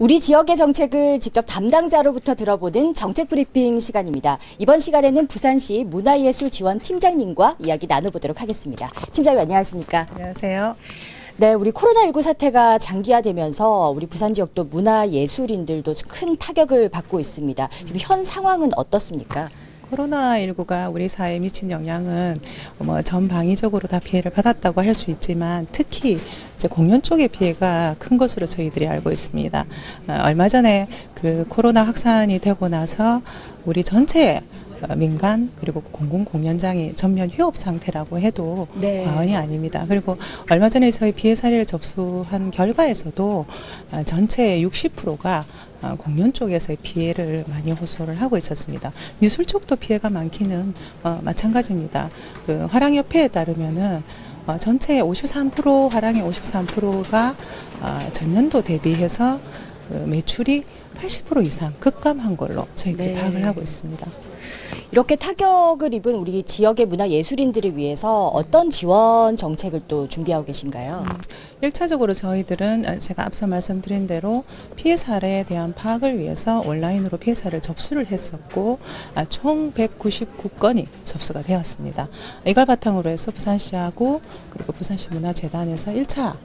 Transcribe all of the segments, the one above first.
우리 지역의 정책을 직접 담당자로부터 들어보는 정책 브리핑 시간입니다. 이번 시간에는 부산시 문화예술 지원 팀장님과 이야기 나눠보도록 하겠습니다. 팀장님 안녕하십니까? 안녕하세요. 네, 우리 코로나19 사태가 장기화되면서 우리 부산 지역도 문화예술인들도 큰 타격을 받고 있습니다. 지금 현 상황은 어떻습니까? 코로나19가 우리 사회에 미친 영향은 뭐 전방위적으로 다 피해를 받았다고 할 수 있지만 특히 이제 공연 쪽의 피해가 큰 것으로 저희들이 알고 있습니다. 어, 얼마 전에 그 코로나 확산이 되고 나서 우리 전체 어, 민간 그리고 공공 공연장이 전면 휴업 상태라고 해도 네. 과언이 아닙니다. 그리고 얼마 전에 저희 피해 사례를 접수한 결과에서도 어, 전체의 60%가 어, 공연 쪽에서의 피해를 많이 호소를 하고 있었습니다. 미술 쪽도 피해가 많기는 어, 마찬가지입니다. 그 화랑협회에 따르면은 어, 전체의 53% 화랑의 53%가 어, 전년도 대비해서 그 매출이 80% 이상 급감한 걸로 저희들이 네. 파악을 하고 있습니다. 이렇게 타격을 입은 우리 지역의 문화 예술인들을 위해서 어떤 지원 정책을 또 준비하고 계신가요? 일차적으로 저희들은 아, 제가 앞서 말씀드린 대로 피해 사례에 대한 파악을 위해서 온라인으로 피해 사례를 접수를 했었고 아, 총 199건이 접수가 되었습니다. 이걸 바탕으로 해서 부산시하고 그리고 부산시 문화재단에서 1차 아,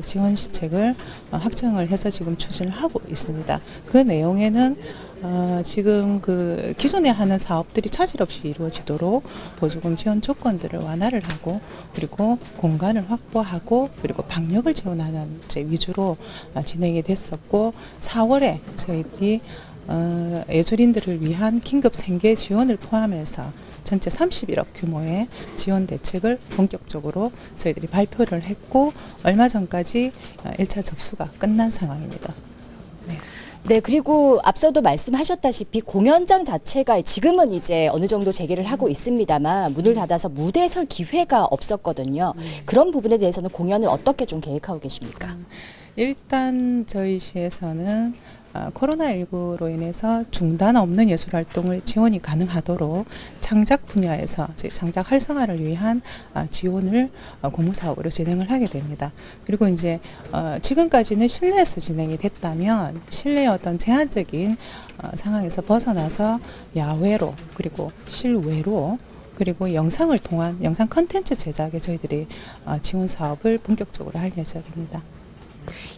지원 시책을 어, 확정을 해서 지금 추진을 하고 있습니다. 그 내용에는 어, 지금 그 기존에 하는 사업들이 차질 없이 이루어지도록 보조금 지원 조건들을 완화를 하고 그리고 공간을 확보하고 그리고 방역을 지원하는 위주로 어, 진행이 됐었고 4월에 저희들이 어, 예술인들을 위한 긴급 생계 지원을 포함해서 전체 31억 규모의 지원 대책을 본격적으로 저희들이 발표를 했고 얼마 전까지 어, 1차 접수가 끝난 상황입니다. 네, 그리고 앞서도 말씀하셨다시피 공연장 자체가 지금은 이제 어느 정도 재개를 하고 있습니다만 문을 닫아서 무대에 설 기회가 없었거든요. 그런 부분에 대해서는 공연을 어떻게 좀 계획하고 계십니까? 일단 저희 시에서는 아, 코로나19로 인해서 중단 없는 예술 활동을 지원이 가능하도록 창작 분야에서 창작 활성화를 위한 아, 지원을 어, 공모 사업으로 진행을 하게 됩니다. 그리고 이제 어, 지금까지는 실내에서 진행이 됐다면 실내의 어떤 제한적인 어, 상황에서 벗어나서 야외로 그리고 실외로 그리고 영상을 통한 영상 컨텐츠 제작에 저희들이 어, 지원 사업을 본격적으로 할 예정입니다.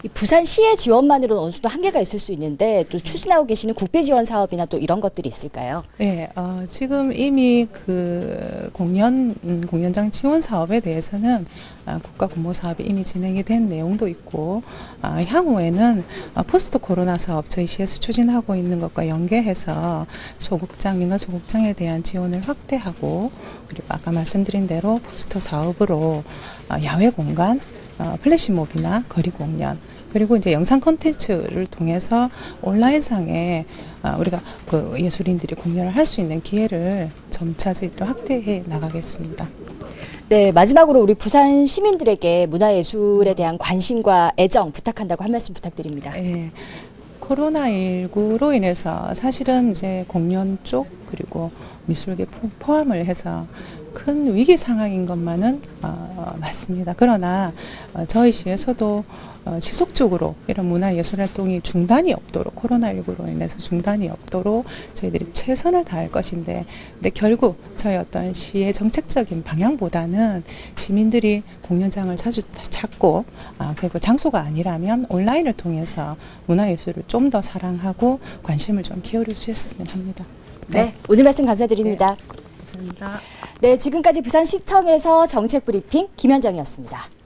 이 부산시의 지원만으로는 어느 정도 한계가 있을 수 있는데 또 추진하고 계시는 국비 지원 사업이나 또 이런 것들이 있을까요? 네, 어, 지금 이미 그 공연 음, 공연장 지원 사업에 대해서는 아, 국가 공모 사업이 이미 진행이 된 내용도 있고 아, 향후에는 아, 포스트 코로나 사업 저희 시에서 추진하고 있는 것과 연계해서 소극장 민간 소극장에 대한 지원을 확대하고 그리고 아까 말씀드린 대로 포스터 사업으로 아, 야외 공간 어, 플래시몹이나 거리 공연 그리고 이제 영상 콘텐츠를 통해서 온라인상에 아, 우리가 그 예술인들이 공연을 할 수 있는 기회를 점차 저희들이 확대해 나가겠습니다. 네, 마지막으로 우리 부산 시민들에게 문화예술에 대한 관심과 애정 부탁한다고 한 말씀 부탁드립니다. 예. 코로나19로 인해서 사실은 이제 공연 쪽 그리고 미술계 포- 포함을 해서 큰 위기 상황인 것만은 어, 맞습니다. 그러나 어, 저희 시에서도 어, 지속적으로 이런 문화예술 활동이 중단이 없도록 코로나19로 인해서 중단이 없도록 저희들이 최선을 다할 것인데 근데 결국 저희 어떤 시의 정책적인 방향보다는 시민들이 공연장을 자주 찾고 아, 그리고 장소가 아니라면 온라인을 통해서 문화예술을 좀 더 사랑하고 관심을 좀 기울여 주셨으면 합니다. 네, 오늘 말씀 감사드립니다. 감사합니다. 네, 지금까지 부산시청에서 정책 브리핑 김현정이었습니다.